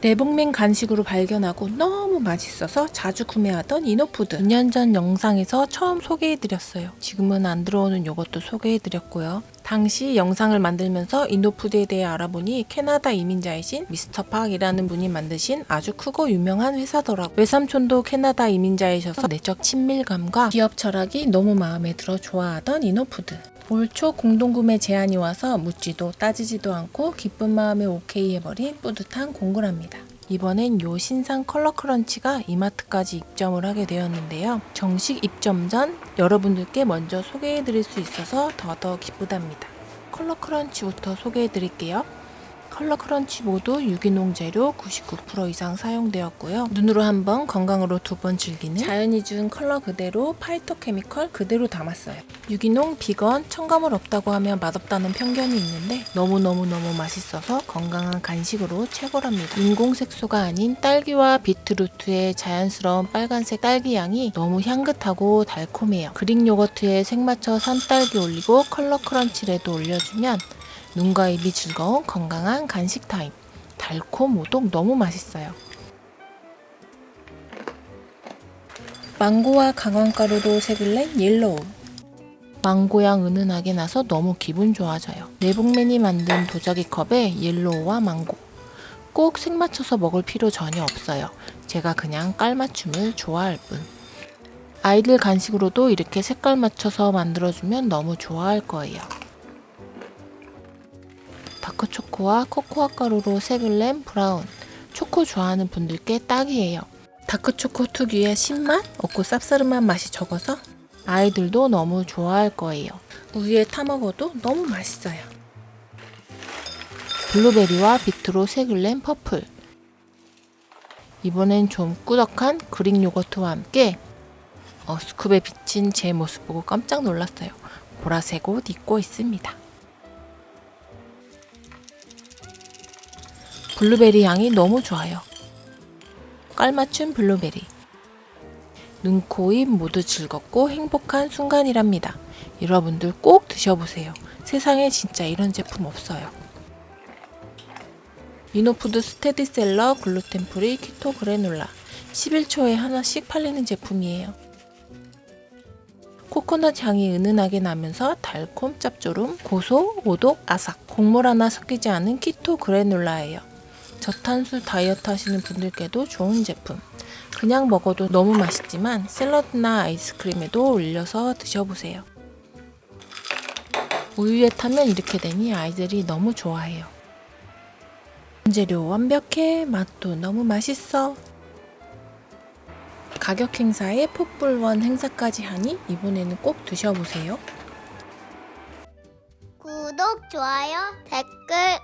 내복맨 간식으로 발견하고 너무 맛있어서 자주 구매하던 이노푸드 2년 전 영상에서 처음 소개해드렸어요. 지금은 안 들어오는 요것도 소개해드렸고요. 당시 영상을 만들면서 이노푸드에 대해 알아보니 캐나다 이민자이신 미스터 팍이라는 분이 만드신 아주 크고 유명한 회사더라고요. 외삼촌도 캐나다 이민자이셔서 내적 친밀감과 기업 철학이 너무 마음에 들어 좋아하던 이노푸드. 올 초 공동구매 제안이 와서 묻지도 따지지도 않고 기쁜 마음에 오케이 해버린 뿌듯한 공구랍니다. 이번엔 요 신상 컬러 크런치가 이마트까지 입점을 하게 되었는데요. 정식 입점 전 여러분들께 먼저 소개해 드릴 수 있어서 더더 기쁘답니다. 컬러 크런치부터 소개해 드릴게요. 컬러 크런치 모두 유기농 재료 99% 이상 사용되었고요. 눈으로 한 번, 건강으로 두 번 즐기는 자연이 준 컬러 그대로 파이토케미컬 그대로 담았어요. 유기농, 비건, 첨가물 없다고 하면 맛없다는 편견이 있는데 너무너무너무 맛있어서 건강한 간식으로 최고랍니다. 인공 색소가 아닌 딸기와 비트루트의 자연스러운 빨간색 딸기 향이 너무 향긋하고 달콤해요. 그릭 요거트에 생마차 산딸기 올리고 컬러 크런치레도 올려주면 눈과 입이 즐거운 건강한 간식 타임. 달콤 오독 너무 맛있어요. 망고와 강황가루로 색을 낸 옐로우. 망고향 은은하게 나서 너무 기분 좋아져요. 내복맨이 만든 도자기 컵에 옐로우와 망고. 꼭 색 맞춰서 먹을 필요 전혀 없어요. 제가 그냥 깔맞춤을 좋아할 뿐. 아이들 간식으로도 이렇게 색깔 맞춰서 만들어주면 너무 좋아할 거예요. 다크초코와 코코아 가루로 색을 낸 브라운. 초코 좋아하는 분들께 딱이에요. 다크초코 특유의 신맛, 없고 쌉싸름한 맛이 적어서 아이들도 너무 좋아할 거예요. 우유에 타 먹어도 너무 맛있어요. 블루베리와 비트로 색을 낸 퍼플. 이번엔 좀 꾸덕한 그릭 요거트와 함께 어, 스쿱에 비친 제 모습 보고 깜짝 놀랐어요. 보라색 옷 입고 있습니다. 블루베리 향이 너무 좋아요. 깔맞춤 블루베리. 눈, 코, 입 모두 즐겁고 행복한 순간이랍니다. 여러분들 꼭 드셔보세요. 세상에 진짜 이런 제품 없어요. 이노푸드 스테디셀러 글루텐 프리 키토 그래놀라 11초에 하나씩 팔리는 제품이에요. 코코넛 향이 은은하게 나면서 달콤 짭조름, 고소, 오독, 아삭, 곡물 하나 섞이지 않은 키토 그래놀라예요. 저탄수 다이어트 하시는 분들께도 좋은 제품. 그냥 먹어도 너무 맛있지만 샐러드나 아이스크림에도 올려서 드셔보세요. 우유에 타면 이렇게 되니 아이들이 너무 좋아해요. 재료 완벽해. 맛도 너무 맛있어. 가격 행사에 폭불원 행사까지 하니 이번에는 꼭 드셔보세요. 구독, 좋아요, 댓글,